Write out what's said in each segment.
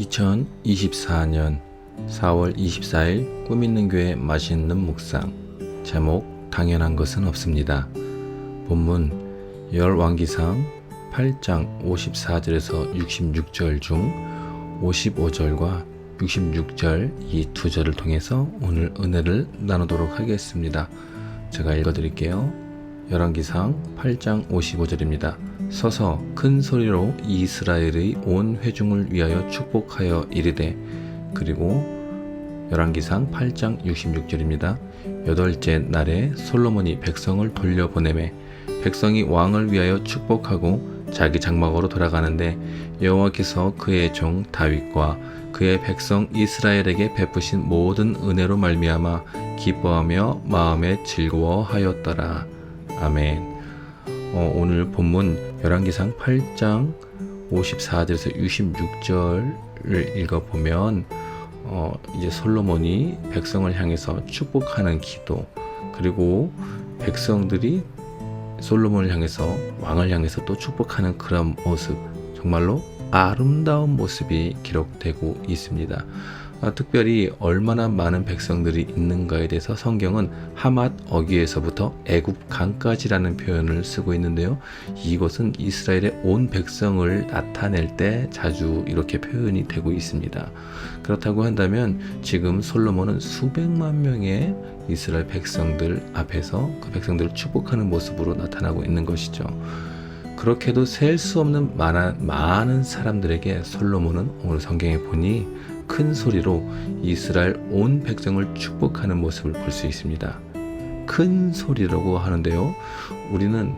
2024년 4월 24일 꿈 있는 교회 맛있는 묵상 제목 당연한 것은 없습니다. 본문 열왕기상 8장 54절에서 66절 중 55절과 66절 이 두 절을 통해서 오늘 은혜를 나누도록 하겠습니다. 제가 읽어드릴게요. 열왕기상 8장 55절입니다. 서서 큰 소리로 이스라엘의 온 회중을 위하여 축복하여 이르되 그리고 열왕기상 8장 66절입니다. 여덟째 날에 솔로몬이 백성을 돌려보내매 백성이 왕을 위하여 축복하고 자기 장막으로 돌아가는데 여호와께서 그의 종 다윗과 그의 백성 이스라엘에게 베푸신 모든 은혜로 말미암아 기뻐하며 마음에 즐거워하였더라. 아멘. 어, 오늘 본문 열왕기상 8장 54절에서 66절을 읽어보면 어, 이제 솔로몬이 백성을 향해서 축복하는 기도 그리고 백성들이 솔로몬을 향해서 왕을 향해서 또 축복하는 그런 모습 정말로 아름다운 모습이 기록되고 있습니다. 아, 특별히 얼마나 많은 백성들이 있는가에 대해서 성경은 하맛 어귀에서부터 애굽 강까지라는 표현을 쓰고 있는데요. 이것은 이스라엘의 온 백성을 나타낼 때 자주 이렇게 표현이 되고 있습니다. 그렇다고 한다면 지금 솔로몬은 수백만 명의 이스라엘 백성들 앞에서 그 백성들을 축복하는 모습으로 나타나고 있는 것이죠. 그렇게도 셀 수 없는 많은, 많은 사람들에게 솔로몬은 오늘 성경에 보니 큰 소리로 이스라엘 온 백성을 축복하는 모습을 볼 수 있습니다. 큰 소리라고 하는데요. 우리는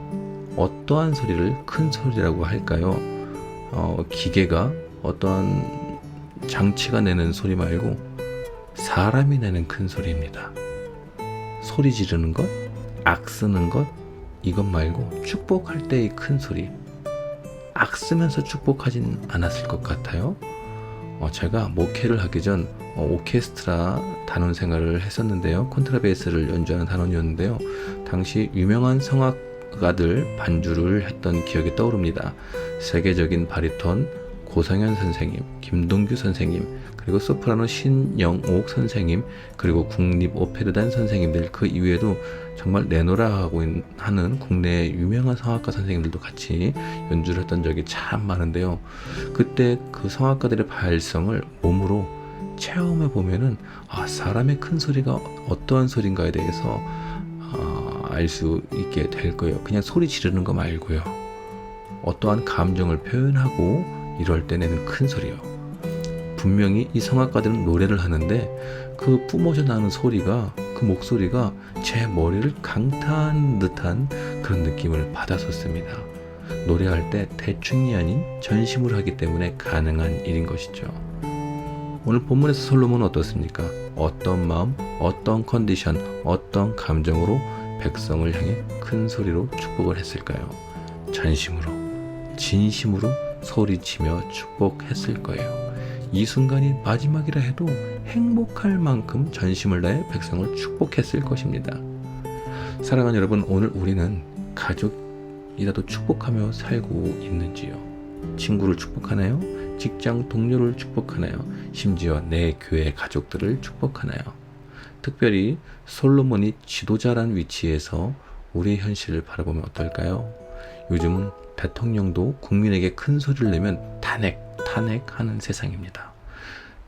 어떠한 소리를 큰 소리라고 할까요? 어, 기계가 어떠한 장치가 내는 소리 말고 사람이 내는 큰 소리입니다. 소리 지르는 것, 악 쓰는 것, 이것 말고 축복할 때의 큰 소리. 악 쓰면서 축복하진 않았을 것 같아요. 어, 제가 목회를 하기 전 어, 오케스트라 단원 생활을 했었는데요. 콘트라베이스를 연주하는 단원이었는데요. 당시 유명한 성악가들 반주를 했던 기억이 떠오릅니다. 세계적인 바리톤 고상현 선생님, 김동규 선생님, 그리고 소프라노 신영옥 선생님, 그리고 국립 오페르단 선생님들 그 이외에도 정말 내노라 하고 하는 국내 유명한 성악가 선생님들도 같이 연주를 했던 적이 참 많은데요. 그때 그 성악가들의 발성을 몸으로 체험해 보면은 아 사람의 큰 소리가 어떠한 소리인가에 대해서 아, 알수 있게 될 거예요. 그냥 소리 지르는 거 말고요. 어떠한 감정을 표현하고 이럴 때 내는 큰 소리요. 분명히 이 성악가들은 노래를 하는데 그 뿜어져 나는 소리가 그 목소리가 제 머리를 강타한 듯한 그런 느낌을 받았었습니다. 노래할 때 대충이 아닌 전심으로 하기 때문에 가능한 일인 것이죠. 오늘 본문에서 솔로몬은 어떻습니까? 어떤 마음, 어떤 컨디션, 어떤 감정으로 백성을 향해 큰 소리로 축복을 했을까요? 전심으로, 진심으로 소리치며 축복했을 거예요. 이 순간이 마지막이라 해도 행복할 만큼 전심을 다해 백성을 축복했을 것입니다. 사랑하는 여러분, 오늘 우리는 가족이라도 축복하며 살고 있는지요? 친구를 축복하나요? 직장 동료를 축복하나요? 심지어 내 교회 가족들을 축복하나요? 특별히 솔로몬이 지도자란 위치에서 우리의 현실을 바라보면 어떨까요? 요즘은 대통령도 국민에게 큰 소리를 내면 탄핵, 탄핵 하는 세상입니다.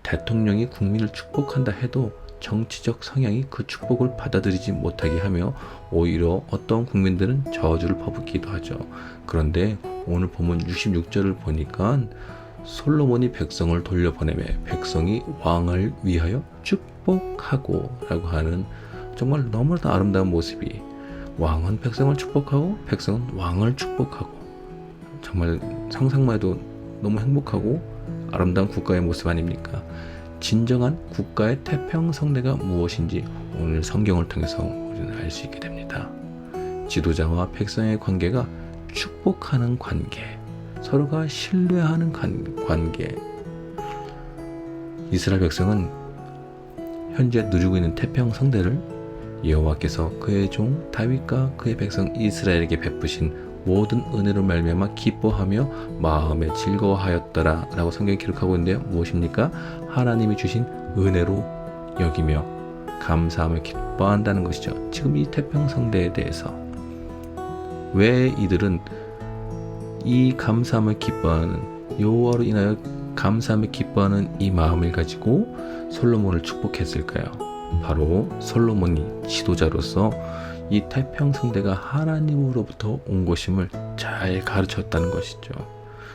대통령이 국민을 축복한다 해도 정치적 성향이 그 축복을 받아들이지 못하게 하며 오히려 어떤 국민들은 저주를 퍼붓기도 하죠. 그런데 오늘 보면 66절을 보니까 솔로몬이 백성을 돌려보내매 백성이 왕을 위하여 축복하고 라고 하는 정말 너무나도 아름다운 모습이 왕은 백성을 축복하고 백성은 왕을 축복하고 정말 상상만 해도 너무 행복하고 아름다운 국가의 모습 아닙니까? 진정한 국가의 태평성대가 무엇인지 오늘 성경을 통해서 우리는 알 수 있게 됩니다. 지도자와 백성의 관계가 축복하는 관계, 서로가 신뢰하는 관계. 이스라엘 백성은 현재 누리고 있는 태평성대를 여호와께서 그의 종 다윗과 그의 백성 이스라엘에게 베푸신 모든 은혜로 말미암아 기뻐하며 마음에 즐거워하였더라라고 성경이 기록하고 있는데요. 무엇입니까? 하나님이 주신 은혜로 여기며 감사하며 기뻐한다는 것이죠. 지금 이 태평성대에 대해서 왜 이들은 이 감사하며 기뻐하는 여호와로 인하여 감사하며 기뻐하는 이 마음을 가지고 솔로몬을 축복했을까요? 바로 솔로몬이 지도자로서 이 태평성대가 하나님으로부터 온 것임을 잘 가르쳤다는 것이죠.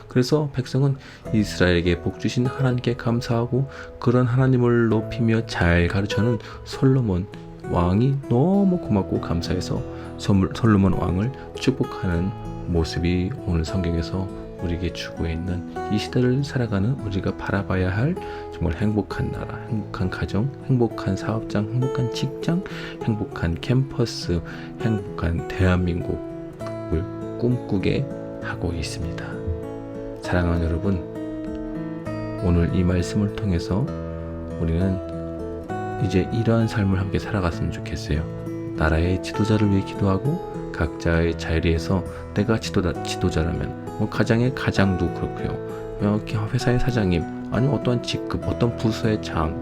그래서 백성은 이스라엘에게 복 주신 하나님께 감사하고 그런 하나님을 높이며 잘 가르쳐는 솔로몬 왕이 너무 고맙고 감사해서 솔- 솔로몬 왕을 축복하는 모습이 오늘 성경에서 우리에게 주고 있는 이 시대를 살아가는 우리가 바라봐야 할 정말 행복한 나라, 행복한 가정, 행복한 사업장, 행복한 직장, 행복한 캠퍼스, 행복한 대한민국을 꿈꾸게 하고 있습니다. 사랑하는 여러분, 오늘 이 말씀을 통해서 우리는 이제 이러한 삶을 함께 살아갔으면 좋겠어요. 나라의 지도자를 위해 기도하고 각자의 자리에서 내가 지도자, 지도자라면 뭐 가장의 가장도 그렇고요. 어, 회사의 사장님 아니면 어떠한 직급, 어떤 부서의 장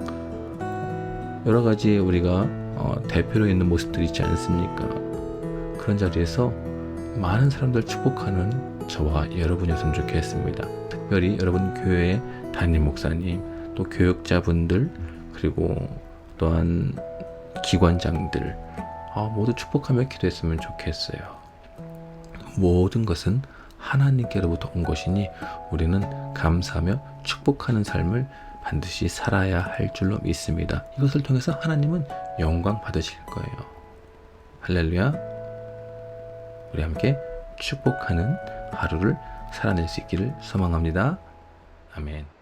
여러 가지 우리가 어, 대표로 있는 모습들이 있지 않습니까? 그런 자리에서 많은 사람들 축복하는 저와 여러분이었으면 좋겠습니다. 특별히 여러분 교회 담임 목사님, 또 교육자분들, 그리고 또한 기관장들 아, 모두 축복하며 기도했으면 좋겠어요. 모든 것은 하나님께로부터 온 것이니 우리는 감사하며 축복하는 삶을 반드시 살아야 할 줄로 믿습니다. 이것을 통해서 하나님은 영광 받으실 거예요. 할렐루야. 우리 함께 축복하는 하루를 살아낼 수 있기를 소망합니다. 아멘.